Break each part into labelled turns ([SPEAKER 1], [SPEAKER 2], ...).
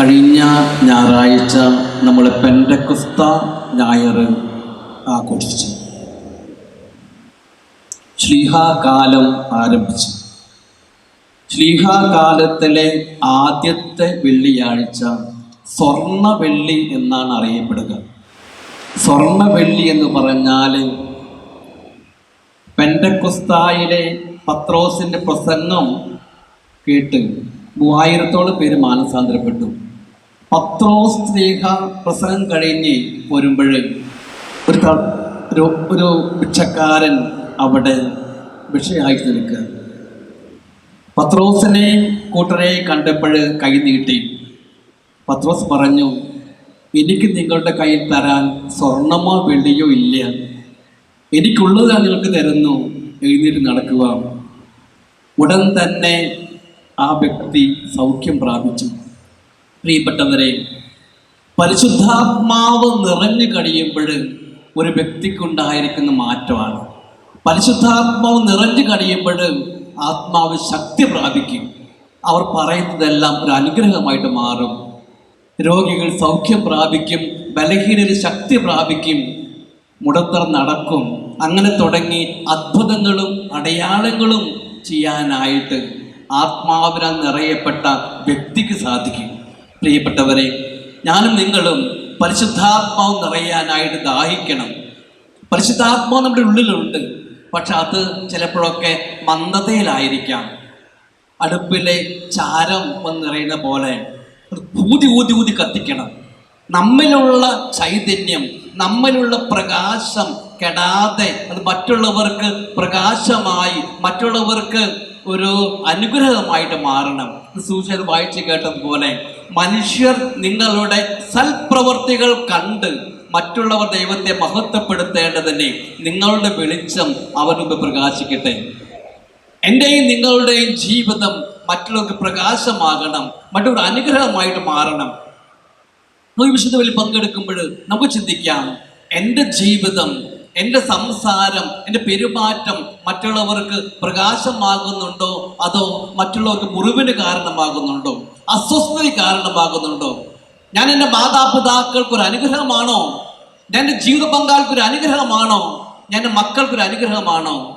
[SPEAKER 1] കഴിഞ്ഞ ഞായറാഴ്ച നമ്മൾ പെൻഡക്കുസ്ത ഞായർ ആഘോഷിച്ചു. ശ്ലീഹാകാലം ആരംഭിച്ചു. ശ്ലീഹാകാലത്തിലെ ആദ്യത്തെ വെള്ളിയാഴ്ച സ്വർണ വെള്ളി എന്നാണ് അറിയപ്പെടുക. സ്വർണ വെള്ളി എന്ന് പറഞ്ഞാൽ പെൻഡക്കുസ്തായിലെ പത്രോസിന്റെ പ്രസംഗം കേട്ട് മൂവായിരത്തോളം പേര് മാനസാന്തരപ്പെട്ടു. പത്രോസ് സ്നേഹ പ്രസംഗം കഴിഞ്ഞ് വരുമ്പോൾ ഒരു ഒരു ഭിക്ഷക്കാരൻ അവിടെ ഭിക്ഷയായിട്ട് നിൽക്കുക. പത്രോസിനെ കൂട്ടരെ കണ്ടപ്പോൾ കൈ നീട്ടി. പത്രോസ് പറഞ്ഞു എനിക്ക് നിങ്ങളുടെ കയ്യിൽ തരാൻ സ്വർണമോ വെള്ളിയോ ഇല്ല. എനിക്കുള്ളത് ഞാൻ നിങ്ങൾക്ക് തരുന്നു. എഴുന്നേറ്റ് നടക്കുക. ഉടൻ തന്നെ ആ വ്യക്തി സൗഖ്യം പ്രാപിച്ചു. പ്രിയപ്പെട്ടവരെ പരിശുദ്ധാത്മാവ് നിറഞ്ഞു കഴിയുമ്പോൾ ഒരു വ്യക്തിക്കുണ്ടായിരിക്കുന്ന മാറ്റമാണ്. പരിശുദ്ധാത്മാവ് നിറഞ്ഞു കഴിയുമ്പോൾ ആത്മാവ് ശക്തി പ്രാപിക്കും. അവർ പറയുന്നതെല്ലാം ഒരു അനുഗ്രഹമായിട്ട് മാറും. രോഗികൾ സൗഖ്യം പ്രാപിക്കും ബലഹീനര് ശക്തി പ്രാപിക്കും മുടന്തർ നടക്കും. അങ്ങനെ തുടങ്ങി അത്ഭുതങ്ങളും അടയാളങ്ങളും ചെയ്യാനായിട്ട് ആത്മാവിനാൽ നിറയപ്പെട്ട വ്യക്തിക്ക് സാധിക്കും. പ്രിയപ്പെട്ടവരെ ഞാനും നിങ്ങളും പരിശുദ്ധാത്മാവ് നിറയാനായിട്ട് ദാഹിക്കണം. പരിശുദ്ധാത്മാവ് നമ്മുടെ ഉള്ളിലുണ്ട് പക്ഷെ അത് ചിലപ്പോഴൊക്കെ മന്ദതയിലായിരിക്കാം. അടുപ്പിലെ ചാരം വന്ന് നിറയുന്ന പോലെ ഊതി ഊതി ഊതി കത്തിക്കണം. നമ്മിലുള്ള ചൈതന്യം നമ്മിലുള്ള പ്രകാശം കെടാതെ അത് മറ്റുള്ളവർക്ക് പ്രകാശമായി മറ്റുള്ളവർക്ക് ഒരു അനുഗ്രഹമായിട്ട് മാറണം. സൂചന വായിച്ച് കേട്ടതുപോലെ മനുഷ്യർ നിങ്ങളുടെ സൽപ്രവർത്തികൾ കണ്ട് മറ്റുള്ളവർ ദൈവത്തെ മഹത്വപ്പെടുത്തേണ്ടതിനെ നിങ്ങളുടെ വെളിച്ചം അവർക്ക് പ്രകാശിക്കട്ടെ. എന്റെയും നിങ്ങളുടെയും ജീവിതം മറ്റുള്ളവർക്ക് പ്രകാശമാകണം മറ്റൊരു അനുഗ്രഹമായിട്ട് മാറണം. ഈ വിശുദ്ധ വലിയ പങ്കെടുക്കുമ്പോൾ നമുക്ക് ചിന്തിക്കാം എന്റെ ജീവിതം എന്റെ സംസാരം എന്റെ പെരുമാറ്റം മറ്റുള്ളവർക്ക് പ്രകാശമാകുന്നുണ്ടോ? അതോ മറ്റുള്ളവർക്ക് മുറിവിന് കാരണമാകുന്നുണ്ടോ? അസ്വസ്ഥത കാരണമാകുന്നുണ്ടോ? ഞാൻ എന്റെ മാതാപിതാക്കൾക്ക് ഒരു അനുഗ്രഹമാണോ? ഞാൻ എന്റെ ജീവിത പങ്കാൾക്ക് ഒരു അനുഗ്രഹമാണോ? ഞാൻ എന്റെ മക്കൾക്ക് ഒരു അനുഗ്രഹമാണോ?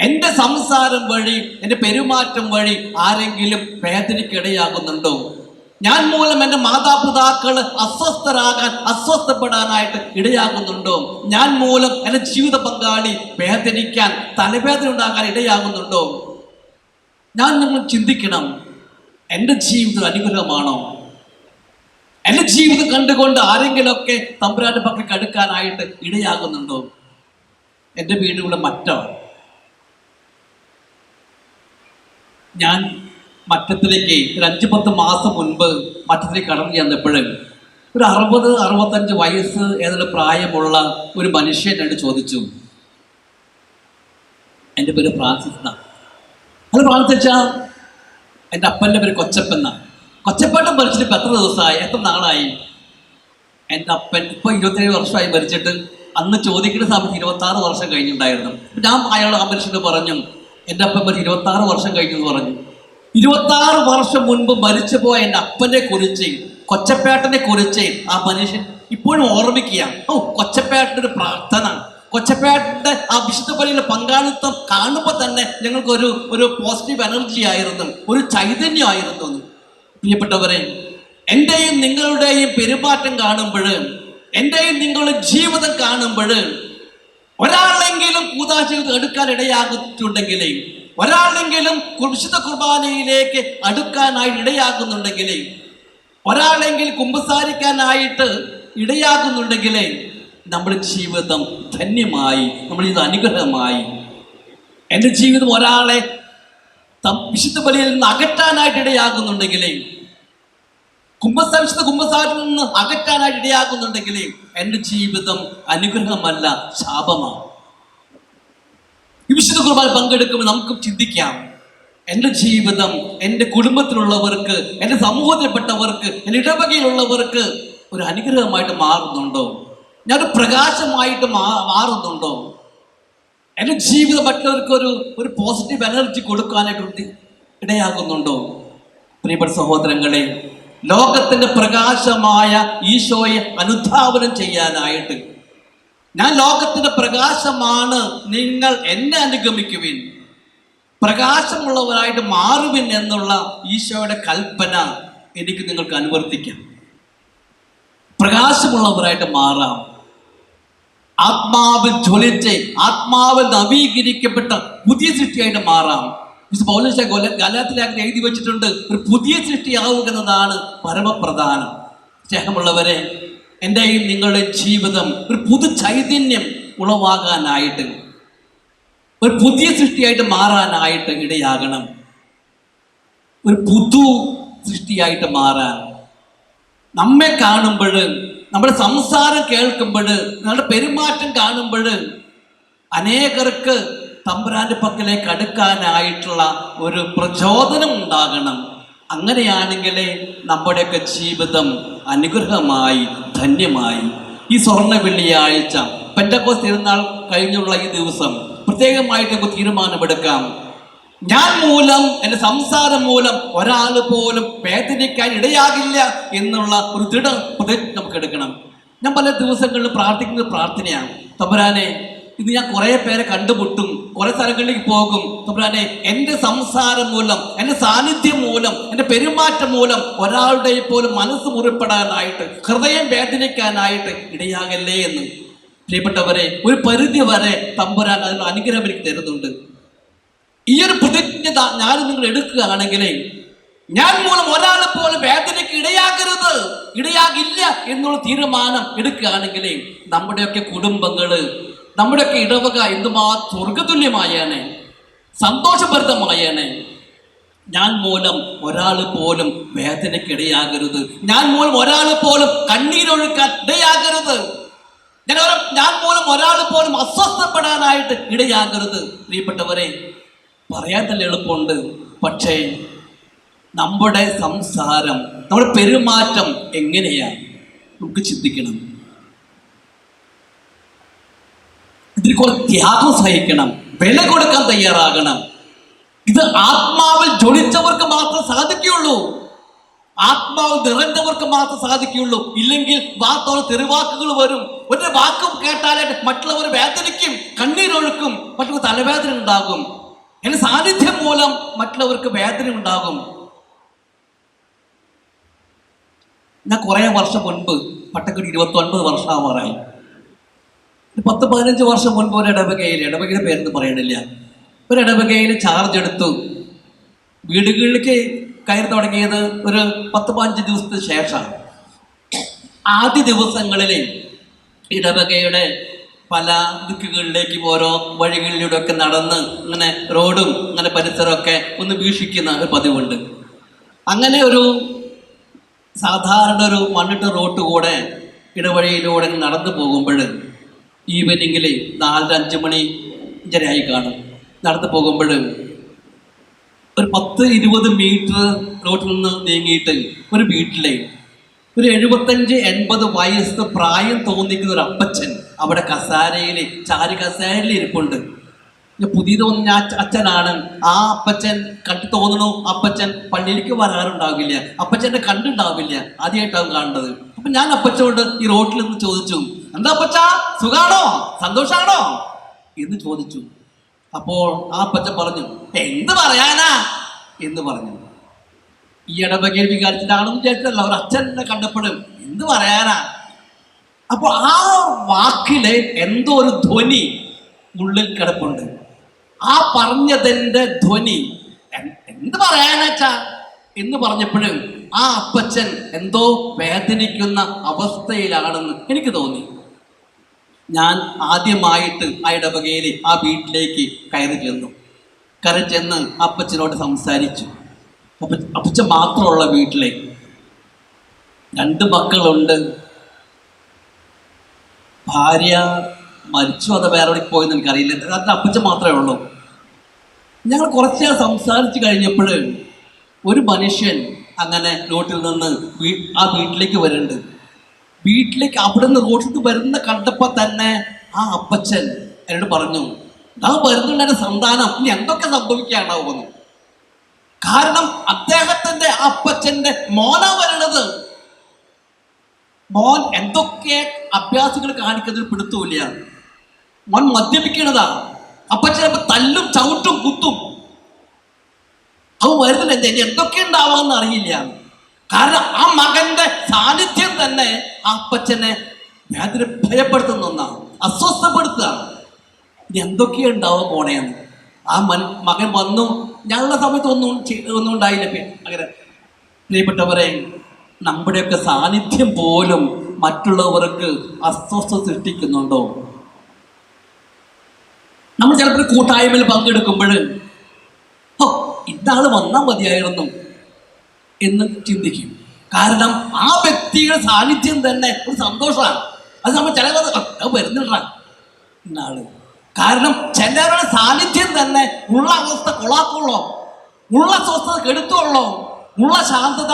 [SPEAKER 1] എന്റെ സംസാരം വഴി എന്റെ പെരുമാറ്റം വഴി ആരെങ്കിലും വേദനയ്ക്കിടയാകുന്നുണ്ടോ? ഞാൻ മൂലം എന്റെ മാതാപിതാക്കൾ അസ്വസ്ഥരാകാൻ അസ്വസ്ഥപ്പെടാനായിട്ട് ഇടയാകുന്നുണ്ടോ? ഞാൻ മൂലം എന്റെ ജീവിത പങ്കാളി വേദനിക്കാൻ തലവേദന ഉണ്ടാകാൻ ഇടയാകുന്നുണ്ടോ? ഞാൻ നിങ്ങൾ ചിന്തിക്കണം എന്റെ ജീവിതം അനുഗ്രഹമാണോ? എന്റെ ജീവിതം കണ്ടുകൊണ്ട് ആരെങ്കിലുമൊക്കെ തമ്പുരാന്റെ പക്കൽ അടുക്കാനായിട്ട് ഇടയാകുന്നുണ്ടോ? എന്റെ വീടുകൂടെ മറ്റോ? ഞാൻ മറ്റത്തിലേക്ക് ഒരു അഞ്ച് പത്ത് മാസം മുൻപ് മറ്റത്തിലേക്ക് കടന്നു ചെന്നപ്പോൾ ഒരു അറുപത് അറുപത്തഞ്ച് വയസ്സ് ഏതെങ്കിലും പ്രായമുള്ള ഒരു മനുഷ്യൻ എന്നോട് ചോദിച്ചു. എന്റെ പേര് ഫ്രാൻസിസ് അത് പ്രാർത്ഥിച്ച എന്റെ അപ്പന്റെ പേര് കൊച്ചപ്പെന്ന കൊച്ചപ്പേട്ടൻ മരിച്ചിട്ട് ഇപ്പം എത്ര ദിവസമായി? എത്ര നാളായി? എന്റെ അപ്പൻ ഇപ്പൊ ഇരുപത്തേഴ് വർഷമായി മരിച്ചിട്ട് അന്ന് ചോദിക്കുന്ന സമയത്ത് ഇരുപത്തി ആറ് വർഷം കഴിഞ്ഞിട്ടുണ്ടായിരുന്നു. ഞാൻ അയാൾ ആ മനുഷ്യന് പറഞ്ഞു എന്റെ അപ്പൻ മരിച്ച് ഇരുപത്തി ആറ് വർഷം കഴിഞ്ഞു എന്ന് പറഞ്ഞു. ഇരുപത്തി ആറ് വർഷം മുൻപ് മരിച്ചു പോയ എന്റെ അപ്പനെ കുറിച്ച് കൊച്ചപ്പേട്ടനെ കുറിച്ച് ആ മനുഷ്യൻ ഇപ്പോഴും ഓർമ്മിക്കുക ഓ കൊച്ചപ്പേട്ടന്റെ ഒരു പ്രാർത്ഥന. കൊച്ചപ്പേട്ടന്റെ ആ വിശുദ്ധ പള്ളിയിലെ പങ്കാളിത്തം കാണുമ്പോൾ തന്നെ ഞങ്ങൾക്ക് ഒരു ഒരു പോസിറ്റീവ് എനർജി ആയിരുന്നു ഒരു ചൈതന്യമായിരുന്നു പ്രിയപ്പെട്ടവരെ എന്റെയും നിങ്ങളുടെയും പെരുമാറ്റം കാണുമ്പോൾ എന്റെയും നിങ്ങളുടെ ജീവിതം കാണുമ്പോൾ ഒരാളെങ്കിലും കൂതാശികൾ എടുക്കാൻ ഇടയാകുന്നുണ്ടെങ്കിലേ ഒരാളെങ്കിലും വിശുദ്ധ കുർബാനയിലേക്ക് അടുക്കാനായി ഇടയാകുന്നുണ്ടെങ്കിലേ ഒരാളെങ്കിൽ കുമ്പസാരിക്കാനായിട്ട് ഇടയാകുന്നുണ്ടെങ്കിലേ നമ്മുടെ ജീവിതം ധന്യമായി നമ്മൾ ഇത് അനുഗ്രഹമായി. എന്റെ ജീവിതം ഒരാളെ വിശുദ്ധ ബലിയിൽ നിന്ന് അകറ്റാനായിട്ട് ഇടയാകുന്നുണ്ടെങ്കിലേ കുംഭസാര വിശുദ്ധ കുംഭസാരിൽ നിന്ന് അകറ്റാനായിട്ട് ഇടയാകുന്നുണ്ടെങ്കിലേ എന്റെ ജീവിതം അനുഗ്രഹമല്ല ശാപമാണ്. വിശുദ്ധ കുർബാന പങ്കെടുക്കുമ്പോൾ നമുക്കും ചിന്തിക്കാം. എന്റെ ജീവിതം എന്റെ കുടുംബത്തിലുള്ളവർക്ക് എന്റെ സമൂഹത്തിൽപ്പെട്ടവർക്ക് എന്റെ ഇടവകയിലുള്ളവർക്ക് ഒരു അനുഗ്രഹമായിട്ട് മാറുന്നുണ്ടോ? ഞാനൊരു പ്രകാശമായിട്ട് മാറുന്നുണ്ടോ? എന്റെ ജീവിതം മറ്റുള്ളവർക്ക് ഒരു ഒരു പോസിറ്റീവ് എനർജി കൊടുക്കാനായിട്ട് ഇടയാകുന്നുണ്ടോ? പ്രിയപ്പെട്ട സഹോദരങ്ങളെ ലോകത്തിന്റെ പ്രകാശമായ ഈശോയെ അനുധാവനം ചെയ്യാനായിട്ട് ഞാൻ ലോകത്തിന്റെ പ്രകാശമാണ് നിങ്ങൾ എന്നെ അനുഗമിക്കുവിൻ. പ്രകാശമുള്ളവരായിട്ട് മാറുവിൻ എന്നുള്ള ഈശോയുടെ കൽപ്പന എനിക്ക് നിങ്ങൾക്ക് അനുവർത്തിക്കാം. പ്രകാശമുള്ളവരായിട്ട് മാറാം. ആത്മാവിൽ ജ്വലിച്ച് ആത്മാവിൽ നവീകരിക്കപ്പെട്ട പുതിയ സൃഷ്ടിയായിട്ട് മാറാം. ഗലാത്തിലാക്കി എഴുതി വെച്ചിട്ടുണ്ട് ഒരു പുതിയ സൃഷ്ടിയാവുക എന്നതാണ് പരമപ്രധാനം. സ്നേഹമുള്ളവരെ എന്റെയും നിങ്ങളുടെ ജീവിതം ഒരു പുതു ചൈതന്യം ഉളവാകാനായിട്ട് ഒരു പുതിയ സൃഷ്ടിയായിട്ട് മാറാനായിട്ട് ഇടയാകണം. ഒരു പുതു സൃഷ്ടിയായിട്ട് മാറാൻ. നമ്മെ കാണുമ്പോൾ നമ്മുടെ സംസാരം കേൾക്കുമ്പോൾ നമ്മുടെ പെരുമാറ്റം കാണുമ്പോൾ അനേകർക്ക് തമ്പുരാന്റെ പക്കലേക്ക് അടുക്കാനായിട്ടുള്ള ഒരു പ്രചോദനം ഉണ്ടാകണം. അങ്ങനെയാണെങ്കിലേ നമ്മുടെയൊക്കെ ജീവിതം അനുഗ്രഹമായി ധന്യമായി. ഈ സ്വർണ വെള്ളിയാഴ്ച പെൻഡക്കോസ് തിരുനാൾ കഴിഞ്ഞുള്ള ഈ ദിവസം പ്രത്യേകമായിട്ട് നമുക്ക് തീരുമാനമെടുക്കാം. ഞാൻ മൂലം എന്റെ സംസാരം മൂലം ഒരാൾ പോലും വേദനിക്കാൻ ഇടയാകില്ല എന്നുള്ള ഒരു ദൃഢ പ്രതിജ്ഞ നമുക്ക് എടുക്കണം. ഞാൻ പല ദിവസങ്ങളിൽ പ്രാർത്ഥിക്കുന്ന പ്രാർത്ഥനയാണ്. തമ്പുരാനെ ഇത് ഞാൻ കുറെ പേരെ കണ്ടുമുട്ടും. കുറെ സ്ഥലങ്ങളിലേക്ക് പോകും. തമ്പുരാനെ എന്റെ സംസാരം മൂലം എന്റെ സാന്നിധ്യം മൂലം എന്റെ പെരുമാറ്റം മൂലം ഒരാളുടെ പോലും മനസ്സ് മുറിപ്പെടാനായിട്ട് ഹൃദയം വേദനിക്കാനായിട്ട് ഇടയാകല്ലേ എന്ന്. പ്രിയപ്പെട്ടവരെ ഒരു പരിധി വരെ തമ്പുരാൻ അതിനുള്ള അനുഗ്രഹം എനിക്ക് തരുന്നുണ്ട്. ഈ ഒരു പ്രതിജ്ഞ ഞാൻ നിങ്ങൾ എടുക്കുകയാണെങ്കിൽ ഞാൻ മൂലം ഒരാളെ പോലും വേദനയ്ക്ക് ഇടയാകരുത് ഇടയാകില്ല എന്നുള്ള തീരുമാനം എടുക്കുകയാണെങ്കിൽ നമ്മുടെയൊക്കെ കുടുംബങ്ങൾ നമ്മുടെയൊക്കെ ഇടവക എന്തുമാ സ്വർഗതുല്യമായേനെ സന്തോഷഭരിതമായേനെ. ഞാൻ മൂലം ഒരാൾ പോലും വേദനയ്ക്കിടയാകരുത്. ഞാൻ മൂലം ഒരാൾ പോലും കണ്ണീരൊഴുക്കാൻ ഇടയാകരുത്. ഞാൻ ഞാൻ മൂലം ഒരാൾ പോലും അസ്വസ്ഥപ്പെടാനായിട്ട് ഇടയാകരുത്. പ്രിയപ്പെട്ടവരെ പറയാൻ തന്നെ എളുപ്പമുണ്ട്. പക്ഷേ നമ്മുടെ സംസാരം നമ്മുടെ പെരുമാറ്റം എങ്ങനെയാണ് നമുക്ക് ചിന്തിക്കണം. ഇതിന് കുറെ ത്യാഗം സഹിക്കണം വില കൊടുക്കാൻ തയ്യാറാകണം. ഇത് ആത്മാവിൽ ജ്വലിച്ചവർക്ക് മാത്രം സാധിക്കുകയുള്ളൂ. ആത്മാവ് നിറഞ്ഞവർക്ക് മാത്രം സാധിക്കുകയുള്ളൂ. ഇല്ലെങ്കിൽ വാത്തോളം തെരുവാക്കുകൾ വരും. ഒരു വാക്കും കേട്ടാലായിട്ട് മറ്റുള്ളവർ വേദനിക്കും കണ്ണീരൊഴുക്കും മറ്റുള്ള തലവേദന ഉണ്ടാകും. എന്റെ സാന്നിധ്യം മൂലം മറ്റുള്ളവർക്ക് വേദന ഉണ്ടാകും. ഞാൻ കുറേ വർഷം മുൻപ് പട്ടക്കടി ഇരുപത്തി ഒൻപത് വർഷമാവാറായി. പത്ത് പതിനഞ്ച് വർഷം മുൻപ് ഒരു ഇടവകയിൽ ഇടവകയുടെ പേരെന്ന് പറയണില്ല. ഒരു ഇടവകയിൽ ചാർജ് എടുത്തു. വീടുകളിലേക്ക് കയറി തുടങ്ങിയത് ഒരു പത്ത് പതിനഞ്ച് ദിവസത്തിന് ശേഷമാണ്. ആദ്യ ദിവസങ്ങളിൽ ഇടവകയുടെ പല ദിക്കുകളിലേക്കും ഓരോ വഴികളിലൂടെ ഒക്കെ നടന്ന് അങ്ങനെ റോഡും അങ്ങനെ പരിസരമൊക്കെ ഒന്ന് വീക്ഷിക്കുന്ന ഒരു പതിവുണ്ട്. അങ്ങനെ ഒരു സാധാരണ ഒരു മണ്ണിട്ട റോട്ട് കൂടെ ഇടവഴിയിലൂടെ നടന്നു പോകുമ്പോൾ ഈവനിങ്ങിൽ നാലര അഞ്ച് മണി അഞ്ചരയായി കാണും. നടന്നു പോകുമ്പോൾ ഒരു പത്ത് ഇരുപത് മീറ്റർ റോട്ടിൽ നിന്ന് നീങ്ങിയിട്ട് ഒരു വീട്ടിലെ ഒരു എഴുപത്തഞ്ച് എൺപത് വയസ്സ് പ്രായം തോന്നിക്കുന്ന ഒരു അപ്പച്ചൻ അവിടെ കസാരയിൽ ചാരി കസാരയിൽ ഇരിപ്പുണ്ട്. പുതിയത് വന്ന അച്ഛ- അച്ഛനാണ്. ആ അപ്പച്ചൻ കണ്ടു തോന്നണു അപ്പച്ചൻ പള്ളിയിലേക്ക് വരാറുണ്ടാവില്ല. അപ്പച്ചന്റെ കണ്ടുണ്ടാവില്ല ആദ്യമായിട്ടാവും കാണുന്നത്. അപ്പം ഞാൻ അപ്പച്ചനോട് ഈ റോട്ടിൽ നിന്ന് ചോദിച്ചു എന്താ അപ്പച്ച? സുഖാണോ? സന്തോഷാണോ? എന്ന് ചോദിച്ചു. അപ്പോൾ ആ പച്ച പറഞ്ഞു എന്ത് പറയാനാ? എന്ന് പറഞ്ഞു. ഈ ഇടവകയിൽ വികാരത്തിന്റെ ആണെന്ന് വിചാരിച്ചല്ല ഒരു അച്ഛനെ കണ്ടപ്പോഴും എന്ത് പറയാനാ? അപ്പോൾ ആ വാക്കിലെ എന്തോ ഒരു ധ്വനി ഉള്ളിൽ കിടപ്പുണ്ട്. ആ പറഞ്ഞതിന്റെ ധ്വനി എന്ത് പറയാനാച്ചാ എന്ന് പറഞ്ഞപ്പോഴും ആ അപ്പച്ചൻ എന്തോ വേദനിക്കുന്ന അവസ്ഥയിലാണെന്ന് എനിക്ക് തോന്നി. ഞാൻ ആദ്യമായിട്ട് ആ ഇടവകയിൽ ആ വീട്ടിലേക്ക് കയറി ചെന്നു. കയറി ചെന്ന് അപ്പച്ചനോട് സംസാരിച്ചു. അപ്പ അപ്പച്ചൻ മാത്രമുള്ള വീട്ടിലെ. രണ്ട് മക്കളുണ്ട്. ഭാര്യ മരിച്ചു അത് വേറെ എവിടെ പോയെന്ന് എനിക്കറിയില്ല. അതിന് അപ്പച്ച മാത്രമേ ഉള്ളൂ. ഞങ്ങൾ കുറച്ച് നേരം സംസാരിച്ച് കഴിഞ്ഞപ്പോൾ ഒരു മനുഷ്യൻ അങ്ങനെ നോട്ടിൽ നിന്ന് ആ വീട്ടിലേക്ക് വരുന്നുണ്ട്. വീട്ടിലേക്ക് അവിടെ നിന്ന് റോട്ടിൽ നിന്ന് വരുന്ന കണ്ടപ്പോൾ തന്നെ ആ അപ്പച്ചൻ എന്നോട് പറഞ്ഞു ഞാൻ വരുന്നുണ്ടെ സന്താനം. ഇനി എന്തൊക്കെ സംഭവിക്കാണ്ടാവുമെന്ന് കാരണം അദ്ദേഹത്തിന്റെ അപ്പച്ചന്റെ മോനാ വരണത്. മോൻ എന്തൊക്കെ അഭ്യാസങ്ങൾ കാണിക്കുന്നതിൽ പിടുത്തൂല്ല മോൻ മദ്യപിക്കണതാ അപ്പച്ചൻ തല്ലും ചവിട്ടും കുത്തും. അവൻ വരുന്നില്ല. എന്ത് എന്തൊക്കെ ഉണ്ടാവാന്ന് അറിയില്ല. കാരണം ആ മകന്റെ സാന്നിധ്യം തന്നെ ആ അപ്പച്ചനെ വേദന ഭയപ്പെടുത്തുന്ന ഒന്നാണ്. അസ്വസ്ഥപ്പെടുത്തുക. ഇനി എന്തൊക്കെയാ ഉണ്ടാവുക പോണേന്ന് ആ മൻ മകൻ വന്നു. ഞങ്ങളുടെ സമയത്ത് ഒന്നും ഒന്നും ഉണ്ടായില്ല. അങ്ങനെ പ്രിയപ്പെട്ടവരെ നമ്മുടെയൊക്കെ സാന്നിധ്യം പോലും മറ്റുള്ളവർക്ക് അസ്വസ്ഥ സൃഷ്ടിക്കുന്നുണ്ടോ? നമ്മൾ ചിലപ്പോൾ കൂട്ടായ്മയിൽ പങ്കെടുക്കുമ്പോൾ ഓ ഇന്നാൾ വന്നാൽ മതിയായിരുന്നു. എന്ന് ചിന്തിക്കും. കാരണം ആ വ്യക്തിയുടെ സാന്നിധ്യം തന്നെ ഒരു സന്തോഷമാണ്. അത് നമ്മൾ ചില വരുന്നിട്ടാണ് വരുന്നില്ല കാരണം ചിലരുടെ സാന്നിധ്യം തന്നെ ഉള്ള അവസ്ഥ കൊളാക്കുള്ളോ ഉള്ള സ്വസ്ഥത കെടുത്തുള്ളോ? ഉള്ള ശാന്തത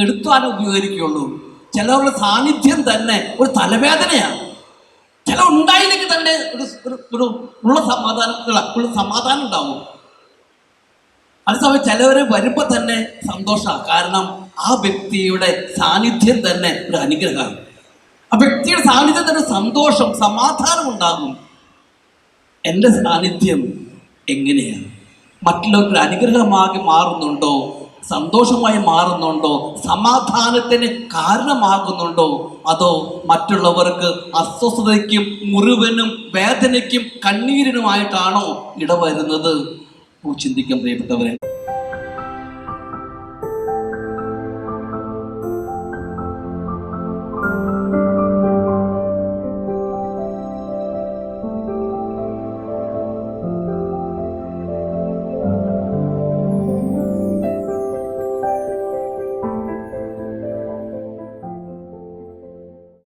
[SPEAKER 1] കെടുത്താൻ ഉപകരിക്കുള്ളൂ ചിലവരുടെ സാന്നിധ്യം തന്നെ ഒരു തലവേദനയാണ്. ചില ഉണ്ടായില്ലെങ്കിൽ തന്നെ ഒരു ഒരു- ഉള്ള സമാധാനം സമാധാനം ഉണ്ടാവും. അതേസമയം ചിലവര് വരുമ്പോൾ തന്നെ സന്തോഷമാണ് കാരണം ആ വ്യക്തിയുടെ സാന്നിധ്യം തന്നെ ഒരു അനുഗ്രഹമാണ്. ആ വ്യക്തിയുടെ സാന്നിധ്യം തന്നെ സന്തോഷം സമാധാനം ഉണ്ടാകും. എന്റെ സാന്നിധ്യം എങ്ങനെയാണ്? മറ്റുള്ളവർക്ക് അനുഗ്രഹമാകി മാറുന്നുണ്ടോ? സന്തോഷമായി മാറുന്നുണ്ടോ? സമാധാനത്തിന് കാരണമാകുന്നുണ്ടോ? അതോ മറ്റുള്ളവർക്ക് അസ്വസ്ഥതയ്ക്കും മുറിവിനും വേദനയ്ക്കും കണ്ണീരിനുമായിട്ടാണോ ഇടവരുന്നത്? ചിന്തിക്കാൻ പ്രിയപ്പെട്ടവരെ